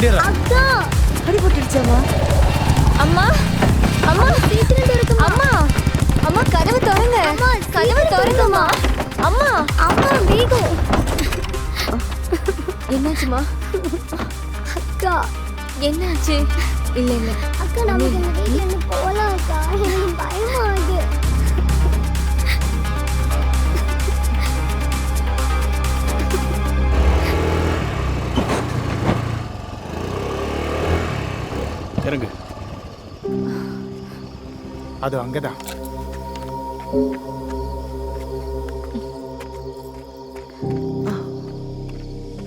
அக்கா அடிபட்டுடுச்சாமா அம்மா அம்மா. சீக்கிரம் திறக்குமா அம்மா அம்மா கதவு திறங்க. கதவு திறங்கம்மா. அம்மா. அம்மா வேகம். என்னாச்சுமா? அக்கா. என்னாச்சு? இல்ல இல்ல. அக்கா இந்த வீட்ல இருந்து போலாம் அக்கா எனக்கு பயமா இறங்கு. அது அங்கதான்.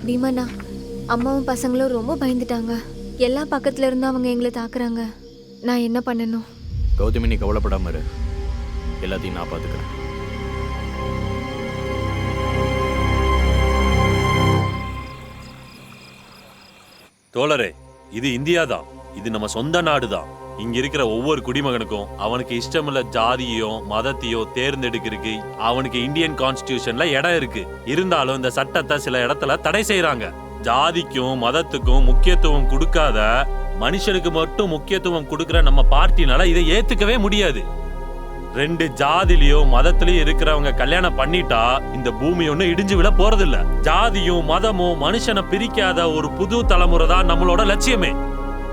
பீமண்ணா அம்மாவும் பசங்களும் ரொம்ப பயந்துட்டாங்க. எல்லா பக்கத்துல இருந்து அவங்க எங்களை தாக்குறாங்க. நான் என்ன பண்ணணும்? கௌதமி நீ கவலைப்படாம இரு. எல்லாத்தையும் நான் பார்த்துக்கிறேன். தோழரே இது இந்தியா தான் இது நம்ம சொந்த நாடு தான் இங்க இருக்கிற ஒவ்வொரு குடிமகனுக்கும் அவனுக்கு இஷ்டமுள்ள ஜாதியோ மதத்தையோ தேர்ந்தெடுக்கிறதுக்கு அவனுக்கு இந்தியன் கான்ஸ்டியூஷன்ல இடம் இருக்கு. இருந்தாலும் இந்த சட்டத்தை சில இடத்துல தடை செய்யறாங்க ஜாதிக்கும் மதத்துக்கும் முக்கியத்துவம் கொடுக்காத மனுஷனுக்கு மட்டும் முக்கியத்துவம் கொடுக்கிற நம்ம பார்ட்டினால இதை ஏத்துக்கவே முடியாது. ரெண்டு ஜாதிலையும் மதத்திலயோ இருக்கிறவங்க கல்யாணம் பண்ணிட்டா இந்த பூமி ஒண்ணு இடிஞ்சு விட போறதில்ல. ஜாதியும் மதமும் மனுஷனை பிரிக்காத ஒரு புது தலைமுறை தான் நம்மளோட லட்சியமே.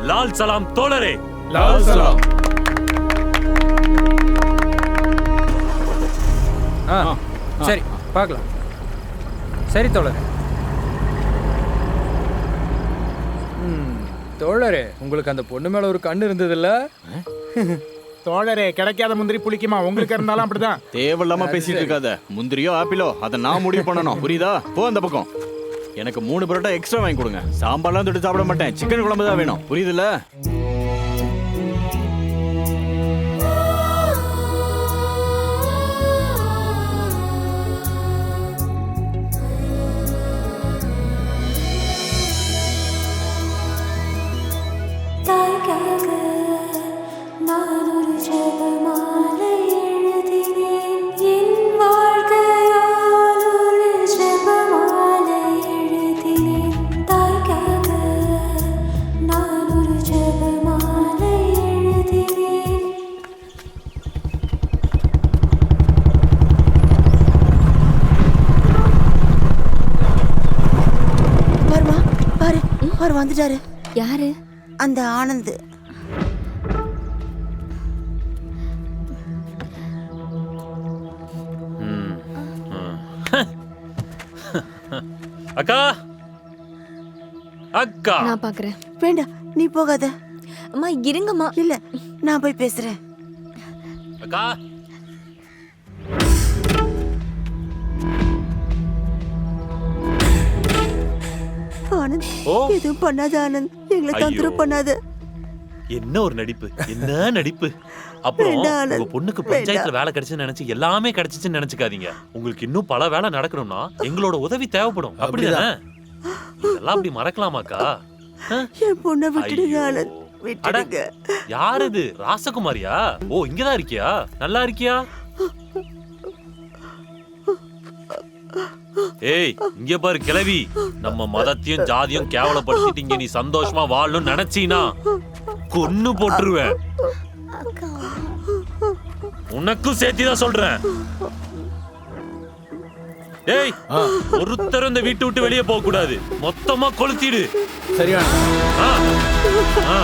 லால் சலாம் தோழரே. லால் சலாம். ஆ சரி பார்க்கலாம். சரி தோழரே. ம், தோழரே உங்களுக்கு அந்த பொண்ணு மேல ஒரு கண்ணு இருந்ததுல்ல? தோழரே கிடைக்காத முந்திரி புளிக்குமா? உங்களுக்கு இருந்தாலும் அப்படிதான். தேவையில்லாம பேசிட்டு இருக்காத. முந்திரியோ ஆப்பிளோ அதை நான் முடிவு பண்ணணும். புரியுதா? போ அந்த பக்கம். எனக்கு மூணு பரோட்டா எக்ஸ்ட்ரா வாங்கி கொடுங்க. சாம்பார்லாம் தொட்டு சாப்பிட மாட்டேன். சிக்கன் குழம்பு தான் வேணும். புரியுதுல்ல? தாய்க்காக நான் ஒரு அவர் வந்துட்டாரு. யாரு? அந்த ஆனந்த். அக்கா! அக்கா! நான் பாக்குறேன். வேண்டாம் நீ போகாத. அம்மா இருங்கம்மா. இல்ல நான் போய் பேசுறேன். அக்கா! ஆனந்த் ஓ. எதுவும் பண்ணாத ஆனந்த். எங்களை தொந்தரவு ஐயோ. பண்ணாத என்ன ஒரு நடிப்பு? என்ன நடிப்பு? அப்புறம் வேண்டாம். உங்க பொண்ணுக்கு பஞ்சாயத்துல வேலை கிடைச்சுன்னு நினைச்சு எல்லாமே கிடைச்சிச்சுன்னு நினைச்சுக்காதீங்க. உங்களுக்கு இன்னும் பல வேலை நடக்கணும்னா எங்களோட உதவி தேவைப்படும். அப்படிதானே? இதெல்லாம் அப்படி மறக்கலாமாக்கா? ஆ? என் பொண்ணை விட்டுடுங்க ஐயோ. ஆனந்த். விட்டுடுங்க. யார் இது ராசகுமாரியா? ஓ இங்கதான் இருக்கியா? நல்லா இருக்கியா? ஏய் இங்க பாரு கிளவி நம்ம மதத்தையும் ஜாதியும் கேவலப்படுத்திட்டு இங்க நீ சந்தோஷமா வாழணும்னு நினைச்சீனா? கொன்னு போட்டுருவேன். உனக்கும் சேர்த்து தான் சொல்றேன். ஏய் ஒருத்தர் இந்த வீட்டு விட்டு வெளியே போக கூடாது மொத்தமா கொளுத்திடு. சரியான ஆ.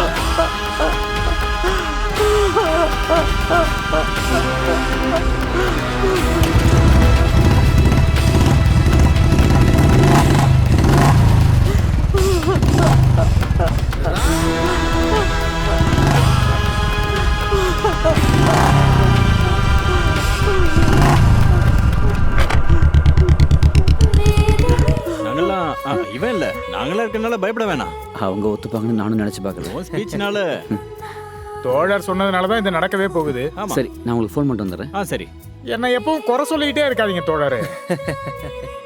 ஒத்துப்பாங்கன்னு நானும் நினைச்சு பார்க்கல. உன் ஸ்பீச்னால தோழர் சொன்னதுனால தான் இது நடக்கவே போகுது. ஆமா. சரி நான் உங்களுக்கு ஃபோன் பண்ணிட்டு வந்துடுறேன் ஆ சரி. என்னை எப்பவும் குறை சொல்லிக்கிட்டே இருக்காதீங்க தோழரே.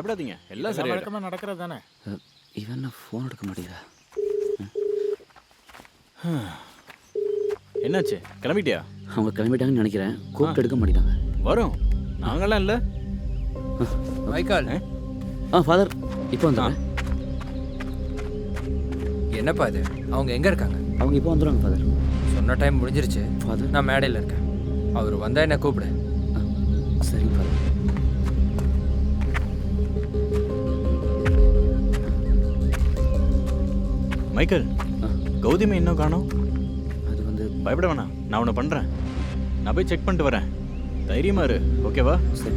பயப்படாதீங்க. எல்லாம் எல்லாம் சரியாயிடும். வழக்கமா நடக்கிறது தானே இவன் ஃபோன் எடுக்க மாட்டேங்கிறா என்னாச்சு? கிளம்பிட்டியா? அவங்க கிளம்பிட்டாங்கன்னு நினைக்கிறேன். கூப்பிட்டு எடுக்க மாட்டேங்கிறாங்க வரும். நாங்களாம் இல்லை. மைக்கால். ஆ. ஃபாதர் இப்போ வந்துடுறேன். என்னப்பா இது? அவங்க எங்க இருக்காங்க? அவங்க இப்போ வந்துடுவாங்க ஃபாதர் சொன்ன டைம் முடிஞ்சிருச்சு. ஃபாதர் நான் மேடையில் இருக்கேன். அவர் வந்தா என்ன கூப்பிடு. சரிங்க ஃபாதர் மைக்கேல் ஆ. கௌதமி இன்னும் காணோம் அது வந்து பயப்பட வேணாம். நான் உன்னை பண்ணுறேன் நான் போய் செக் பண்ணிட்டு வரேன். தைரியமா இரு. ஓகேவா சரி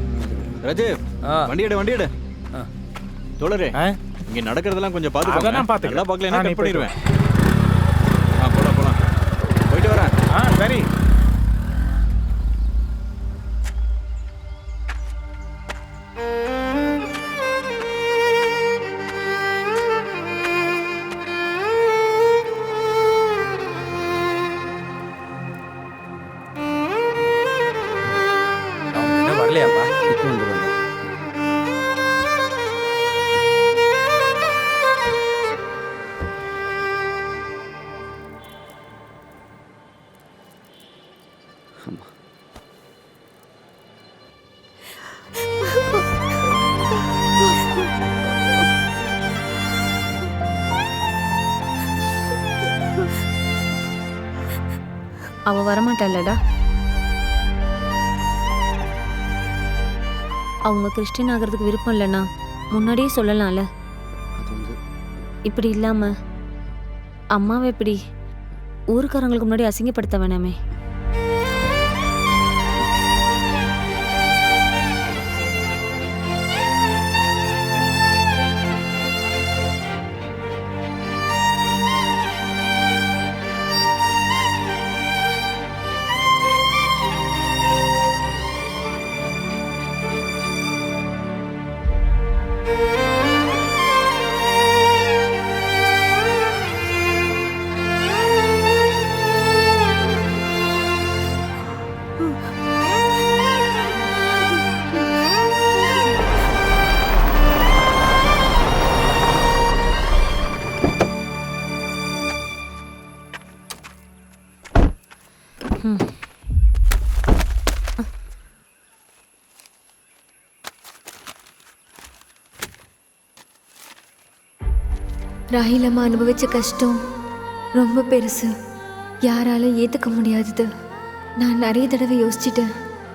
ரஜேவ் ஆ. வண்டி எடு வண்டி எடு. ஆ. தோழரே ஆ? இங்க நடக்கிறதெல்லாம் கொஞ்சம் அதெல்லாம் பாத்துக்கோ பாத்துக்கிறேன். நல்லா பார்க்கல போயிட்டு பண்ணிடுவேன். ஆ போலாம் போலாம். போயிட்டு வரேன். ஆ சரி. வரலையாப்பா இப்போ வந்துடுவாங்க அவ வரமாட்டாள்லடா அவங்க கிறிஸ்டின் ஆகிறதுக்கு விருப்பம் இல்லைண்ணா முன்னாடியே சொல்லலாம்ல. அது வந்து இப்படி இல்லாம அம்மாவை இப்படி ஊருக்காரங்களுக்கு முன்னாடி அசிங்கப்படுத்த வேணாமே. ராகில் அம்மா அனுபவிச்ச கஷ்டம் ரொம்ப பெருசு. யாராலும் ஏற்றுக்க முடியாதது. நான் நிறைய தடவை யோசிச்சிட்டேன்.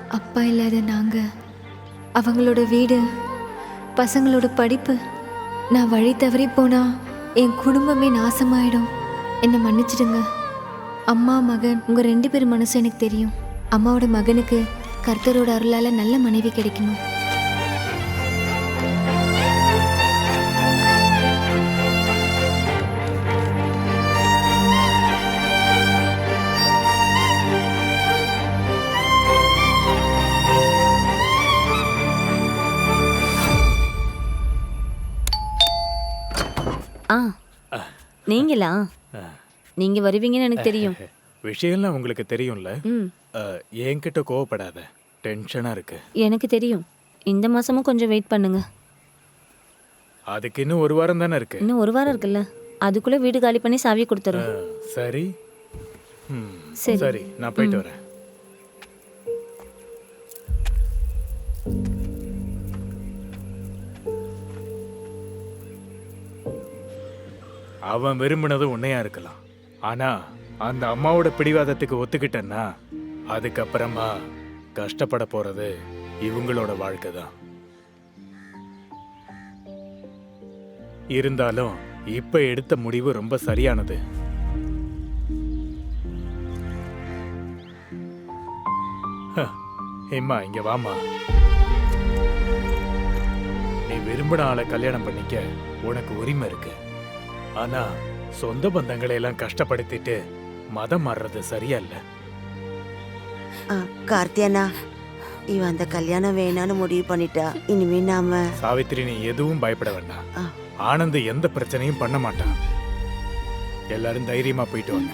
அப்பா இல்லாத நாங்கள் அவங்களோட வீடு பசங்களோட படிப்பு. நான் வழி தவறி போனால் என் குடும்பமே நாசமாயிடும். என்னை மன்னிச்சிடுங்க. அம்மா மகன் உங்கள் ரெண்டு பேர் மனசு எனக்கு தெரியும். அம்மாவோட மகனுக்கு கர்த்தரோட அருளால் நல்ல மனைவி கிடைக்கணும். ஆ நீங்களா? நீங்க வருவீங்கன்னு எனக்கு தெரியும். விஷயம்லாம் உங்களுக்கு தெரியும்ல? ம். அஹ், என்கிட்ட கோவப்படாத. டென்ஷனா இருக்கு. எனக்கு தெரியும். இந்த மாசமும் கொஞ்சம் வெயிட் பண்ணுங்க. அதுக்கு இன்னும் ஒரு வாரம் தானே இருக்கு? இன்னும் ஒரு வாரம் இருக்குல்ல. அதுக்குள்ள வீடு காலி பண்ணி சாவி கொடுத்துரும் அஹ், சரி. ம், சரி. சரி நான் போயிட்டு வரேன். அவன் விரும்பினது உன்னையா இருக்கலாம். ஆனா அந்த அம்மாவோட பிடிவாதத்துக்கு ஒத்துக்கிட்டேன்னா அதுக்கப்புறமா கஷ்டப்பட போறது இவங்களோட வாழ்க்கை தான். இருந்தாலும் இப்ப எடுத்த முடிவு ரொம்ப சரியானது. ஏம்மா இங்க வாமா நீ விரும்பின ஆளை கல்யாணம் பண்ணிக்க உனக்கு உரிமை இருக்கு. ஆனா சொந்த பந்தங்களை எல்லாம் கஷ்டப்படுத்திட்டு மதம் மாறுறது சரியா இல்ல கார்த்தியானா இவ அந்த கல்யாணம் வேணான்னு முடிவு பண்ணிட்டா இனிமே நாம சாவித்திரி நீ எதுவும் பயப்பட வேண்டாம். ஆனந்த் எந்த பிரச்சனையும் பண்ண மாட்டான். எல்லாரும் தைரியமா போயிட்டு வாங்க.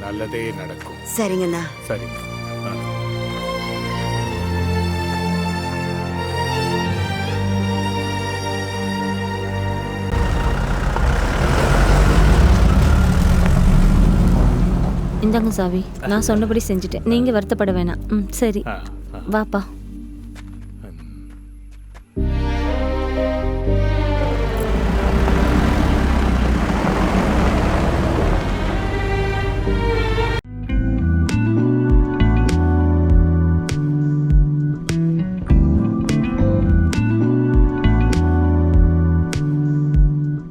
நல்லதே நடக்கும். சரிங்கண்ணா. சரி இந்தாங்க சாவி. நான் சொன்னபடி செஞ்சுட்டேன். நீங்க வருத்தப்பட வேணாம். ம் சரி. வாப்பா.